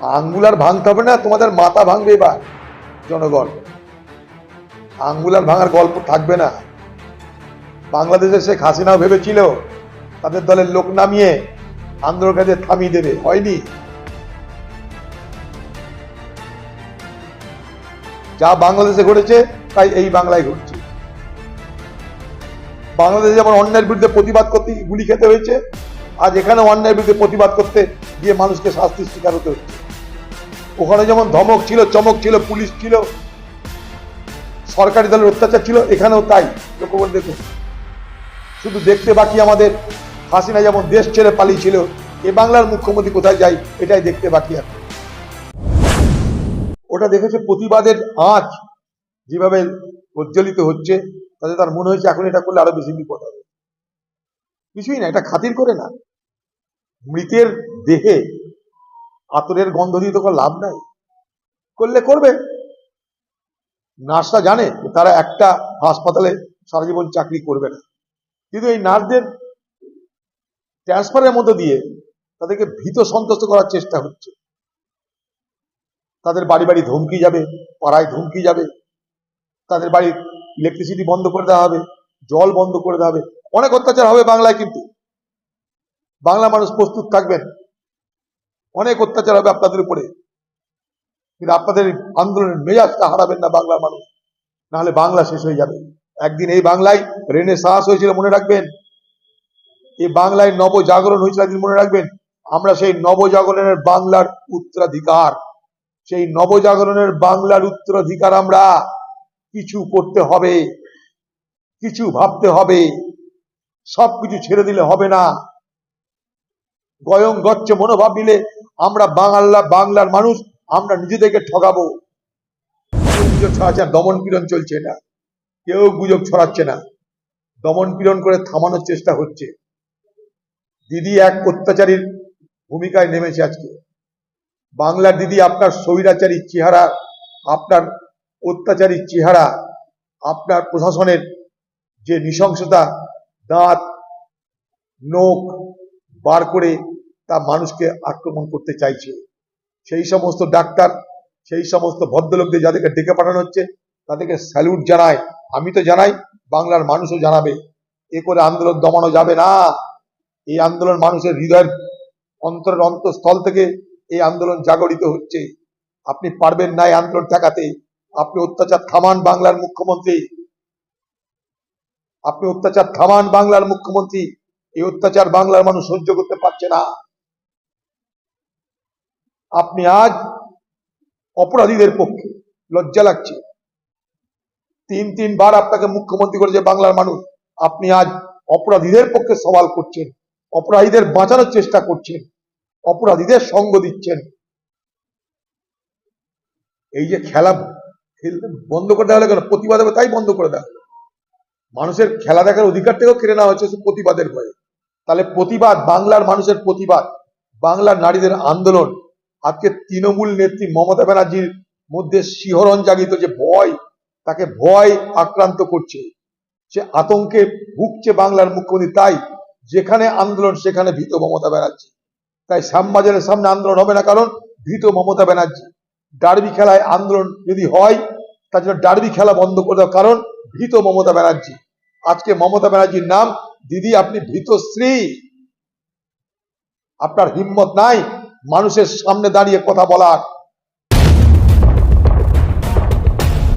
আঙ্গুল আর ভাঙতে হবে না, তোমাদের মাথা ভাঙবে এবার, জনগণ। আঙ্গুল আর ভাঙার গল্প থাকবে না। বাংলাদেশে শেখ হাসিনাও ভেবেছিল, তাদের দলের লোক নামিয়ে আন্দোলনকারীদের থামিয়ে দেবে। হয়নি। যা বাংলাদেশে ঘটেছে, তাই এই বাংলায় ঘটছে। বাংলাদেশে যেমন অন্যায়ের বিরুদ্ধে প্রতিবাদ করতে গুলি খেতে হয়েছে আজ এখানে অন্যায়ের বিরুদ্ধে প্রতিবাদ করতে গিয়ে মানুষকে শাস্তির শিকার হতে হচ্ছে। ওখানে যেমন ধমক ছিল, চমক ছিল, পুলিশ ছিল, সরকারি দলের অত্যাচার ছিল, এখানেও তাই, লক্ষ্য দেখুন। শুধু দেখতে বাকি আমাদের, হাসিনা যেমন দেশ ছেড়ে পালিয়েছিল, এ বাংলার মুখ্যমন্ত্রী কোথায় যায়, এটাই দেখতে বাকি আছে ওটা দেখেছে প্রতিবাদের আঁচ যেভাবে প্রজ্বলিত হচ্ছে, তাতে তার মনে হয়েছে এখন এটা করলে আরও বেশি বিপদ হবে। কিছুই না, এটা খাতির করে না। মৃতের দেহে আতরের গন্ধ দিয়ে তো লাভ নাই। করলে করবে। নার্সরা জানে তারা একটা হাসপাতালে সারা জীবন চাকরি করবে না। কিন্তু এই নার্সদের ট্রান্সফারের মধ্যে দিয়ে তাদেরকে ভীত সন্তুষ্ট করার চেষ্টা হচ্ছে। তাদের বাড়ি বাড়ি ধমকি যাবে, পাড়ায় ধমকি যাবে। তাদের বাড়ির ইলেকট্রিসিটি বন্ধ করে দেওয়া হবে, জল বন্ধ করে দেওয়া হবে। অনেক অত্যাচার হবে বাংলায় কিন্তু। বাংলা মানুষ প্রস্তুত থাকবেন। অনেক অত্যাচার হবে আপনাদের উপরে। কিন্তু আপনাদের আন্দোলনের মেজাজটা হারাবেন না বাংলার মানুষ। নাহলে বাংলা শেষ হয়ে যাবে। একদিন এই বাংলায় রেনে সাহস হয়েছিল মনে রাখবেন। এই বাংলায় নব জাগরণ হয়েছিল একদিন মনে রাখবেন। আমরা সেই নবজাগরণের বাংলার উত্তরাধিকার। সেই নবজাগরণের বাংলার উত্তরাধিকার আমরা কিছু করতে হবে, কিছু ভাবতে হবে। সবকিছু ছেড়ে দিলে হবে না। গয়ং গচ্ছ মনোভাব নিলে আমরা বাংলা বাংলার মানুষ, আমরা নিজেদেরকে ঠকাবো গুজব ছড়াচ্ছে দমন পীড়ন চলছে না। কেউ গুজব ছড়াচ্ছে না। দমন পীড়ন করে থামানোর চেষ্টা হচ্ছে। দিদি এক অত্যাচারীর ভূমিকায় নেমেছে আজকে। বাংলার দিদি আপনার স্বৈরাচারী চেহারা, আপনার অত্যাচারী চেহারা, আপনার প্রশাসনের যে নৃশংসতা, দাঁত, নোখ বার করে তা মানুষকে আক্রমণ করতে চাইছে। সেই সমস্ত ডাক্তার, সেই সমস্ত ভদ্রলোকদের যাদেরকে ডেকে পাঠানো হচ্ছে, তাদেরকে স্যালুট জানায়। আমি তো জানাই, বাংলার মানুষও জানাবে। এ করে আন্দোলন দমানো যাবে না। এই আন্দোলন মানুষের হৃদয়ের অন্তরের অন্তঃস্থল থেকে এই আন্দোলন জাগরিত হচ্ছে। আপনি পারবেন না এই আন্দোলন ঠেকাতে। আপনি অত্যাচার থামান বাংলার মুখ্যমন্ত্রী। আপনি অত্যাচার থামান বাংলার মুখ্যমন্ত্রী। এই অত্যাচার বাংলার মানুষ সহ্য করতে পারছে না। আপনি আজ অপরাধীদের পক্ষে লজ্জা লাগছে। তিন, তিনবার আপনাকে মুখ্যমন্ত্রী করেছে বাংলার মানুষ। আপনি আজ অপরাধীদের পক্ষে সওয়াল করছেন, অপরাধীদের বাঁচানোর চেষ্টা করছেন, অপরাধীদের সঙ্গ দিচ্ছেন। এই যে খেলা বন্ধ করে দেওয়া হলো কেন? প্রতিবাদ হবে তাই বন্ধ করে দেওয়া। মানুষের খেলা দেখার অধিকারটাকেও কেড়ে নেওয়া হয়েছে প্রতিবাদের ভয়ে। তাহলে প্রতিবাদ বাংলার মানুষের প্রতিবাদ, বাংলার নারীদের আন্দোলন আজকে তৃণমূল নেত্রী মমতা ব্যানার্জির মধ্যে শিহরণ জাগিত যে ভয়, তাকে ভয় আক্রান্ত করছে। সে আতঙ্কে ভুগছে বাংলার মুখ্যমন্ত্রী, তাই যেখানে আন্দোলন সেখানে ভীত মমতা ব্যানার্জি। তাই শ্যামবাজারের সামনে আন্দোলন হবে না, কারণ ভীত মমতা ব্যানার্জি। ডার্বি খেলায় আন্দোলন যদি হয়, তার জন্য ডার্বি খেলা বন্ধ করে দেওয়ার কারণ ভীত মমতা ব্যানার্জি। আজকে মমতা ব্যানার্জির নাম, দিদি, আপনি ভীত শ্রী আপনার হিম্মত নাই মানুষের সামনে দাঁড়িয়ে কথা বলার